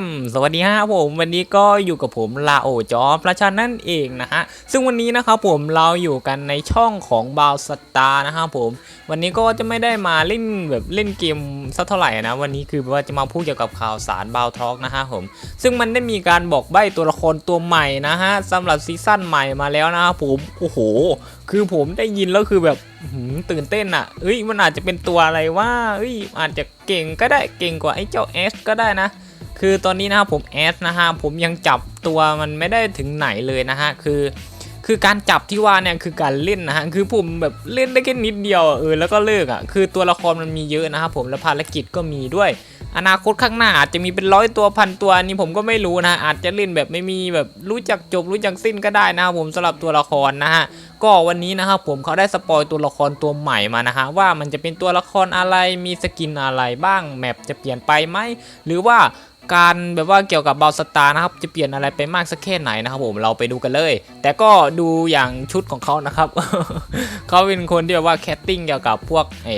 มสวัสดีฮะผมวันนี้ก็อยู่กับผมลาโอจอประชันนั่นเองนะฮะซึ่งวันนี้นะครับผมเราอยู่กันในช่องของบาวสตาร์นะครับผมวันนี้ก็จะไม่ได้มาเล่นแบบเล่นเกมสักเท่าไหร่นะวันนี้คือว่าจะมาพูดเกี่ยวกับข่าวสารบาวทอกนะฮะผมซึ่งมันได้มีการบอกใบ้ตัวละครตัวใหม่นะฮะสำหรับซีซั่นใหม่มาแล้วนะครับผมโอ้โห คือผมได้ยินแล้วคือแบบตื่นเต้นอะเอ้ยมันอาจจะเป็นตัวอะไรว่าเอ้ยอาจจะเก่งก็ได้เก่งกว่าไอ้เจ้าเอสก็ได้นะ คือตอนนี้นะครับผมแอสนะฮะผมยังจับตัวมันไม่ได้ถึงไหนเลยนะฮะคือ คือการจับที่ว่าเนี่ยคือการเล่นนะฮะคือผมแบบเล่นได้แค่นิดเดียวเออแล้วก็เลิกอะคือตัวละครมันมีเยอะนะครับผมแล้วภารกิจก็มีด้วย อนาคตข้างหน้าอาจจะมีเป็นร้อยตัวพันตัวนนี้ผมก็ไม่รู้นะอาจจะเล่นแบบไม่มีแบบรู้จักจบรู้จักสิ้นก็ได้นะครับผมสำหรับตัวละครนะฮะก็วันนี้นะครับผมเขาได้สปอยตัวละครตัวใหม่มานะฮะว่ามันจะเป็นตัวละครอะไรมีสกินอะไรบ้างแมปจะเปลี่ยนไปไหมหรือว่า การแบบว่าเกี่ยวกับบอลสตานะครับจะเปลี่ยนอะไรไปมากสักแค่ไหนนะครับผมเราไปดูกันเลย แต่ก็ดูอย่างชุดของเขานะครับ เขาเป็นคนที่แบบว่าแคสติ้งเกี่ยวกับพวกเอ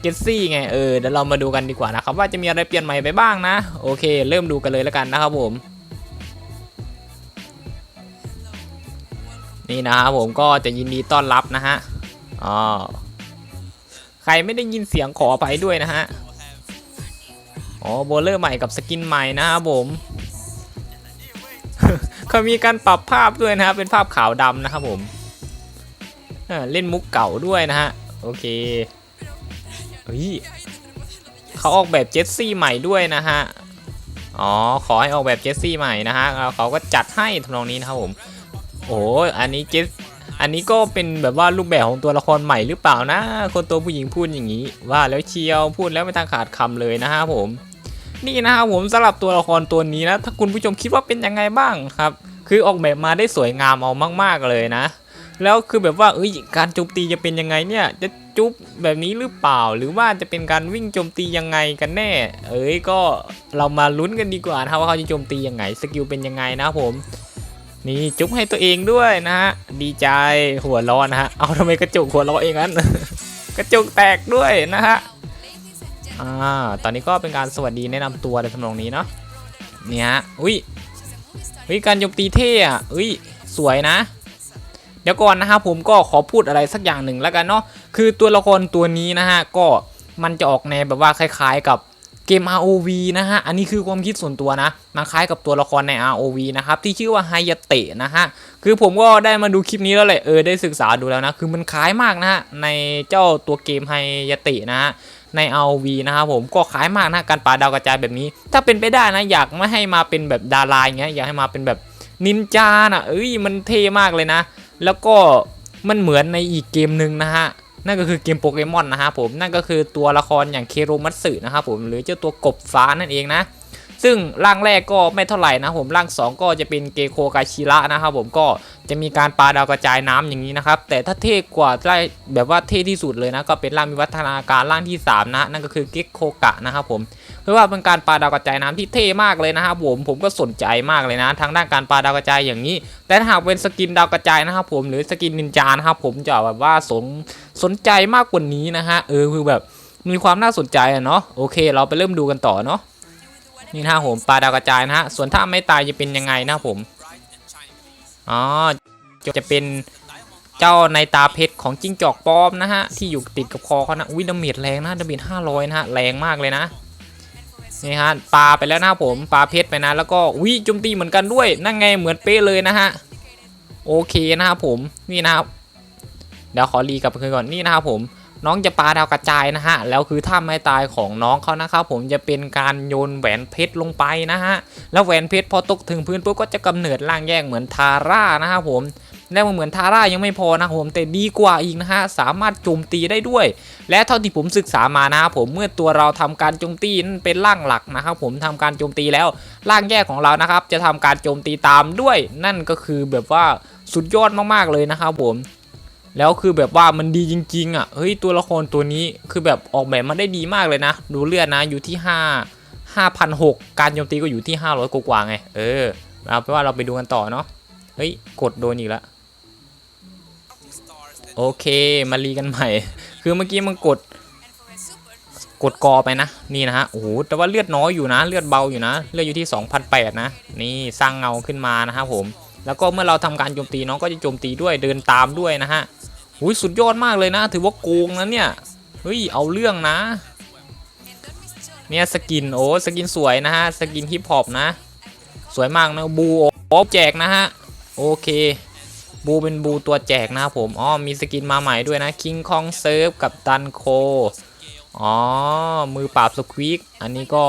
เจสซี่ไงเออเดี๋ยวเรามาดูกันดีกว่านะครับว่าจะมีอะไรเปลี่ยนใหม่ไปบ้างนะ โอเค เริ่มดูกันเลยแล้วกันนะครับผมนี่นะครับผมก็จะยินดีต้อนรับนะฮะอ๋อใครไม่ได้ยินเสียงขออภัยด้วยนะฮะ อ๋อโบลเลอร์ใหม่กับสกินใหม่นะครับผมเขามีการปรับภาพด้วยนะครับเป็นภาพขาวดำนะครับผมเล่นมุกเก่าด้วยนะฮะโอเคเฮ้ยเขาออกแบบเจสซี่ใหม่ด้วยนะฮะอ๋อขอให้ออกแบบเจสซี่ใหม่นะฮะเขาก็จัดให้ทำนองนี้นะครับผมโอ้อันนี้เจสอันนี้ก็เป็นแบบว่ารูปแบบของตัวละครใหม่หรือเปล่านะ คนตัวผู้หญิงพูดอย่างนี้ ว่าแล้วเชียวพูดแล้วไม่ทางขาดคำเลยนะฮะผม นี่นะครับผมสำหรับตัวละครตัวนี้นะ ถ้าคุณผู้ชมคิดว่าเป็นยังไงบ้างครับ คือออกแบบมาได้สวยงามเอามาก ๆเลยนะ แล้วคือแบบว่าเอ้ยการโจมตีจะเป็นยังไงเนี่ย จะจุ๊บแบบนี้หรือเปล่า หรือว่าจะเป็นการวิ่งโจมตียังไงกันแน่ เอ้ยก็เรามาลุ้นกันดีกว่านะครับว่าเขาจะโจมตียังไงสกิลเป็นยังไงนะผมนี่จุ๊บให้ตัวเองด้วยนะฮะดีใจหัวร้อนนะฮะเอาทำไมกระจกหัวเราะเองงั้น กระจกแตกด้วยนะฮะ อ่าตอนนี้ก็เป็นการสวัสดีแนะนำตัวในทำนองนี้เนาะเนี่ยฮะอุ้ยอุ้ยการโจมตีเท่อะอุ้ยสวยนะ เดี๋ยวก่อนนะครับผมก็ขอพูดอะไรสักอย่างหนึ่งแล้วกันเนาะคือตัวละครตัวนี้นะฮะก็มันจะออกแนวแบบว่าคล้ายๆกับเกม ROV นะฮะ อันนี้คือความคิดส่วนตัวนะ มันคล้ายกับตัวละครใน ROV นะครับ ที่ชื่อว่าไฮยาเตะนะฮะ คือผมก็ได้มาดูคลิปนี้แล้วแหละ เออ ได้ศึกษาดูแล้วนะ คือมันคล้ายมากนะฮะ ในเจ้าตัวเกมไฮยาเตะนะฮะ ใน RV นะครับผมก็ขายมากนะการปาดาวกระจายแบบนี้ ถ้าเป็นไปได้นะอยากไม่ให้มาเป็นแบบดาราอย่างเงี้ยอยากให้มาเป็นแบบนินจาน่ะเอ้ยมันเท่มากเลยนะ แล้วก็มันเหมือนในอีกเกมหนึ่งนะฮะนั่นก็คือเกมโปเกมอนนะครับผมนั่นก็คือตัวละครอย่างเคโรมัตสึนะครับผมหรือเจ้าตัวกบฟ้านั่นเองนะ ซึ่งร่างแรกก็ไม่เท่าไหร่นะผมร่าง 2 ก็จะเป็นเกโคกาชิระนะครับผมก็จะมีการปาดาวกระจายน้ำอย่างนี้นะครับแต่ถ้าเท่กว่าได้แบบว่าเท่ที่สุดเลยนะก็เป็นร่างมีวัฒนาการร่างที่ 3 นะนั่นก็คือเกโคกะนะครับผมเพราะว่าเป็นการปาดาวกระจายน้ำที่เท่มากเลยนะครับผมผมก็สนใจมากเลยนะทางด้านการปาดาวกระจายอย่างนี้ แต่ถ้าหากเป็นสกินดาวกระจายนะครับผมหรือสกินนินจานะครับผมจะแบบว่าสนสนใจมากกว่านี้นะฮะเออคือแบบมีความน่าสนใจอะเนาะโอเค เราไปเริ่มดูกันต่อเนาะ นี่นะผมปลาดาวกระจายนะฮะส่วนถ้าไม่ตายจะเป็นยังไงนะผมอ๋อจะเป็นเจ้าในตาเพชรของจิ้งจอกปลอมนะฮะที่อยู่ติดกับคอเขานะวิดาเมจแรงนะดาเมจห้าร้อยนะฮะแรงมากเลยนะนี่ฮะปลาไปแล้วนะผมปลาเพชรไปนะ แล้วก็วิโจมตีเหมือนกันด้วย นั่นไงเหมือนเป๊ะเลยนะฮะโอเคนะครับผมนี่นะครับเดี๋ยวขอรีกลับไปคืนก่อนนี่นะครับผม น้องจะปาดาวกระจายนะฮะ แล้วคือถ้าไม่ตายของน้องเขานะครับผมจะเป็นการโยนแหวนเพชรลงไปนะฮะ แล้วแหวนเพชรพอตกถึงพื้นปุ๊บก็จะกำเนิดร่างแยกเหมือนทาร่านะครับผมแล้วมันเหมือนทาร่ายังไม่พอนะครับผมแต่ดีกว่าอีกนะฮะสามารถโจมตีได้ด้วย และเท่าที่ผมศึกษามานะครับผมเมื่อตัวเราทำการโจมตีนั่นเป็นร่างหลักนะครับผมทำการโจมตีแล้วร่างแยกของเรานะครับ จะทำการโจมตีตามด้วย นั่นก็คือแบบว่าสุดยอดมากๆเลยนะครับผม แล้วคือแบบว่ามันดีจริงๆอะเฮ้ยตัวละครตัวนี้คือแบบออกแบบมาได้ดีมากเลยนะ ดูเลือดนะอยู่ที่ 5 5,600การโจมตีก็อยู่ที่ 500 กว่าไง เออเอาเป็นว่าเราไปดูกันต่อเนาะเฮ้ย กดโดนอีกแล้วโอเค มารีกันใหม่ คือเมื่อกี้มันกด กดกอไปนะ นี่นะฮะ โอ้โห แต่ว่าเลือดน้อยอยู่นะ เลือดเบาอยู่นะ เลือดอยู่ที่ 2,008นะ นี่สร้างเงาขึ้นมานะครับผม แล้วก็เมื่อเราทำการโจมตีน้องก็จะโจมตีด้วย เดินตามด้วยนะฮะ อุ้ยสุดยอดมากเลยนะ ถือว่าโกงนะเนี่ยเฮ้ยเอาเรื่องนะ เนี่ยสกินโอ้สกินสวยนะฮะสกินฮิปฮอปนะ สวยมากนะบูโอ้แจกนะฮะโอเค บูเป็นบูตัวแจกนะครับผมอ๋อมีสกินมาใหม่ด้วยนะคิงคองเซิร์ฟกับตันโคอ๋อมือปราบสควิกอันนี้ก็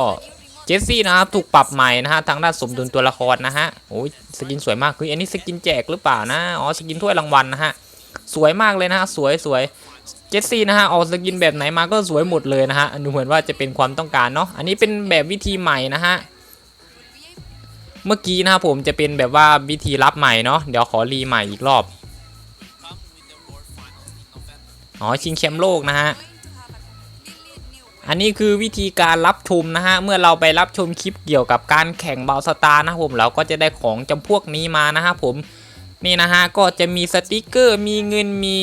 เจสซี่นะครับถูกปรับใหม่นะฮะทางด้านสมดุลตัวละครนะฮะโอ้ยสกินสวยมากคืออันนี้สกินแจกหรือเปล่านะอ๋อสกินถ้วยรางวัลนะฮะ สวยมากเลยนะฮะสวยสวยเจสซี่นะฮะออกสกินแบบไหนมาก็สวยหมดเลยนะฮะดูเหมือนว่าจะเป็นความต้องการเนาะอันนี้เป็นแบบวิธีใหม่นะฮะเมื่อกี้นะครับผมจะเป็นแบบว่าวิธีรับใหม่เนาะเดี๋ยวขอรีใหม่อีกรอบอ๋อชิงแชมป์โลกนะฮะอันนี้คือวิธีการรับชมนะฮะ เมื่อเราไปรับชมคลิปเกี่ยวกับการแข่งเบาสตาร์นะผมเราก็จะได้ของจำพวกนี้มานะครับผม นี่นะฮะก็จะมีสติกเกอร์มีเงินมี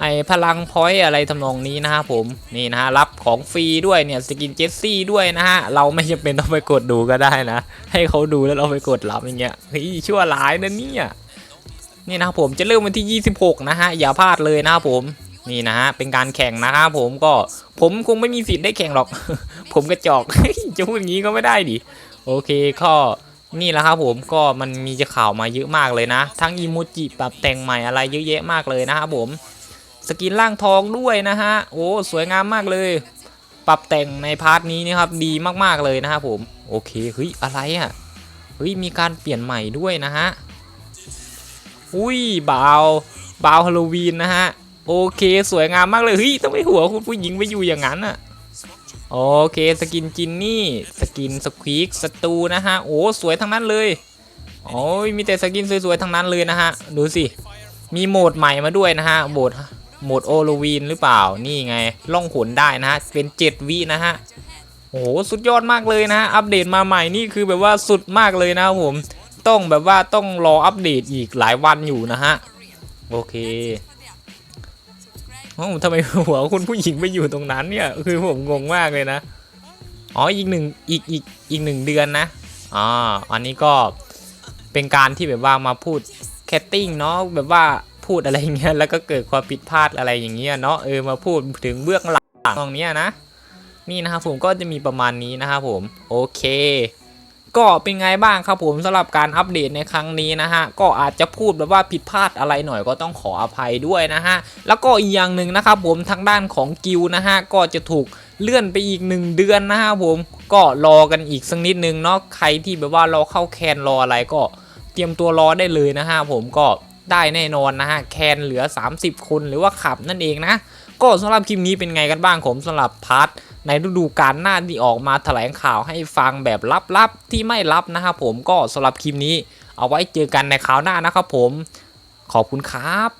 ไอพลังพอยต์อะไรทำนองนี้นะครับผมนี่นะฮะรับของฟรีด้วยเนี่ยสกินเจสซี่ด้วยนะฮะเราไม่จำเป็นต้องไปกดดูก็ได้นะ ให้เขาดูแล้วเราไปกดรับอย่างเงี้ยเฮ้ยชั่วร้ายนะเนี่ยนี่นะครับผมจะเริ่มวันที่ 26 นะฮะอย่าพลาดเลยนะครับผมนี่นะฮะเป็นการแข่งนะครับผมก็ผมคงไม่มีสิทธิ์ได้แข่งหรอก ผมกระจอกจะพูดอย่างนี้ก็ไม่ได้ดิโอเคก็ นี่แหละครับผมก็มันมีจะข่าวมาเยอะมากเลยนะ ทั้งอีโมจิปรับแต่งใหม่อะไรเยอะแยะมากเลยนะครับผมสกินล่างทองด้วยนะฮะโอ้สวยงามมากเลย ปรับแต่งในพาร์ทนี้นะครับดีมากๆเลยนะครับผมโอเคเฮ้ยอะไรอะเฮ้ยมีการเปลี่ยนใหม่ด้วยนะฮะอุ้ยบาวบาวฮาโลวีนนะฮะโอเค สวยงามมากเลยเฮ้ยทำไมหัวคุณผู้หญิงไปอยู่อย่างนั้นอะ โอเคสกินจินนี่สกินสควิกสตูนะฮะโอ้สวยทั้งนั้นเลยโอ้ยมีแต่สกินสวยๆทั้งนั้นเลยนะฮะดูสิมีโหมดใหม่มาด้วยนะฮะโหมดโหมดโอโลวีนหรือเปล่านี่ไงล่องหนได้นะฮะเป็น 7 วินะฮะโอ้โหสุดยอดมากเลยนะฮะอัปเดตมาใหม่นี่คือแบบว่าสุดมากเลยนะครับผมต้องแบบว่าต้องรออัปเดตอีกหลายวันอยู่นะฮะโอเค โอ้ทำไมหัวคุณผู้หญิงไปอยู่ตรงนั้นเนี่ย คือผมงงมากเลยนะ อ๋ออีกหนึ่งอีกอีกอีกหนึ่งเดือนนะอ๋ออันนี้ก็เป็นการที่แบบว่ามาพูดแคตติ้งเนาะแบบว่าพูดอะไรเงี้ยแล้วก็เกิดความผิดพลาดอะไรอย่างเงี้ยเนาะเออมาพูดถึงเบื้องหลังตรงเนี้ยนะ นี่นะครับผมก็จะมีประมาณนี้นะครับผม โอเค ก็เป็นไงบ้างครับผมสำหรับการอัปเดตในครั้งนี้นะฮะก็อาจจะพูดแบบว่าผิดพลาดอะไรหน่อยก็ต้องขออภัยด้วยนะฮะแล้วก็อีกอย่างหนึ่งนะครับผมทางด้านของกิลนะฮะก็จะถูกเลื่อนไปอีกหนึ่งเดือนนะฮะผมก็รอกันอีกสักนิดนึงเนาะใครที่แบบว่ารอเข้าแคนรออะไรก็เตรียมตัวรอได้เลยนะฮะผมก็ได้แน่นอนนะฮะแคนเหลือ 30 คนหรือว่าขับนั่นเองนะก็สำหรับคลิปนี้เป็นไงกันบ้างผมสำหรับพาร์ท ในฤดูกาลหน้าที่ออกมาแถลงข่าวให้ฟังแบบลับๆที่ไม่ลับนะครับผมก็สำหรับคลิปนี้ เอาไว้เจอกันในคราวหน้านะครับผม ขอบคุณครับ